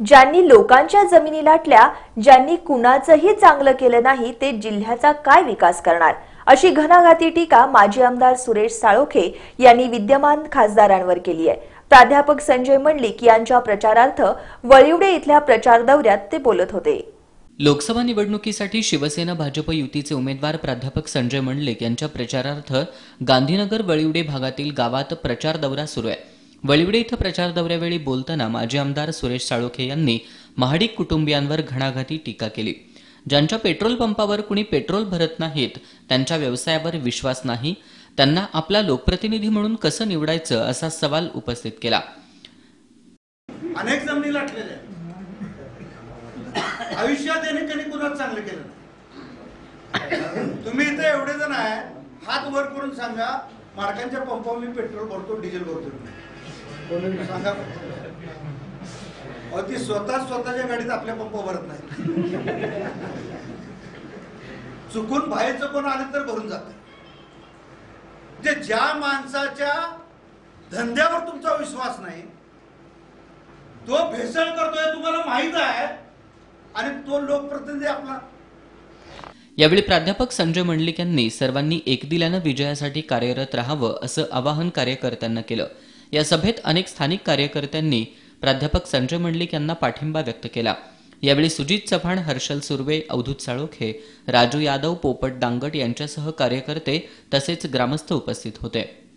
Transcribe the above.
ज्यांनी लोकांच्या जमिनी लाटल्या ज्यांनी कुणाचंही चांगलं केलं नाही ते जिल्ह्याचा काय विकास करणार? अशी घणाघाती टीका माजी आमदार सुरेश साळोखे यांनी विद्यमान खासदारांवर केली आहे. प्राध्यापक संजय मंडलिक यांच्या प्रचारार्थ वळिवडे इथल्या प्रचार दौऱ्यात ते बोलत होते. लोकसभा निवडणुकीसाठी शिवसेना भाजप युतीचे उमेदवार प्राध्यापक संजय मंडलिक यांच्या प्रचारार्थ गांधीनगर वळिवडे भागातील गावात प्रचार दौरा सुरू आहे. वळिवडे इथं प्रचार दौऱ्यावेळी बोलताना माजी आमदार सुरेश साळोखे यांनी महाडिक कुटुंबियांवर घणाघाती टीका केली. ज्यांच्या पेट्रोल पंपावर कुणी पेट्रोल भरत नाहीत त्यांच्या व्यवसायावर विश्वास नाही त्यांना आपला लोकप्रतिनिधी म्हणून कसं निवडायचं असा सवाल उपस्थित केला. अनेक जमिनी लाटलेल्या आयुष्यात याने कधी कुणाला चांगलं केलं तुम्ही इथे एवढे जण आहे हात वर करून सांगा मार्कांच्या पंपावर मी पेट्रोल भरतो डिझेल भरतो. सांगा अहो, स्वतः स्वतःच्या गाडीत आपल्या पंप भरत नाही. चुकून बाहेरचं कोण आलं तर भरून जात. जे म्हणजे ज्या माणसाच्या धंद्यावर तुमचा विश्वास नाही तो भेसळ करतोय तुम्हाला माहीत आहे आणि तो लोकप्रतिनिधी आपला. यावेळी प्राध्यापक संजय मंडलिक यांनी सर्वांनी एकदिलानं विजयासाठी कार्यरत राहावं असं आवाहन कार्यकर्त्यांना केलं. या सभेत अनेक स्थानिक कार्यकर्त्यांनी प्राध्यापक संजय मंडलिक यांना पाठिंबा व्यक्त केला. यावेळी सुजित चव्हाण हर्षल सुर्वे अवधूत साळोखे राजू यादव पोपट दांगट यांच्यासह कार्यकर्ते तसेच ग्रामस्थ उपस्थित होते.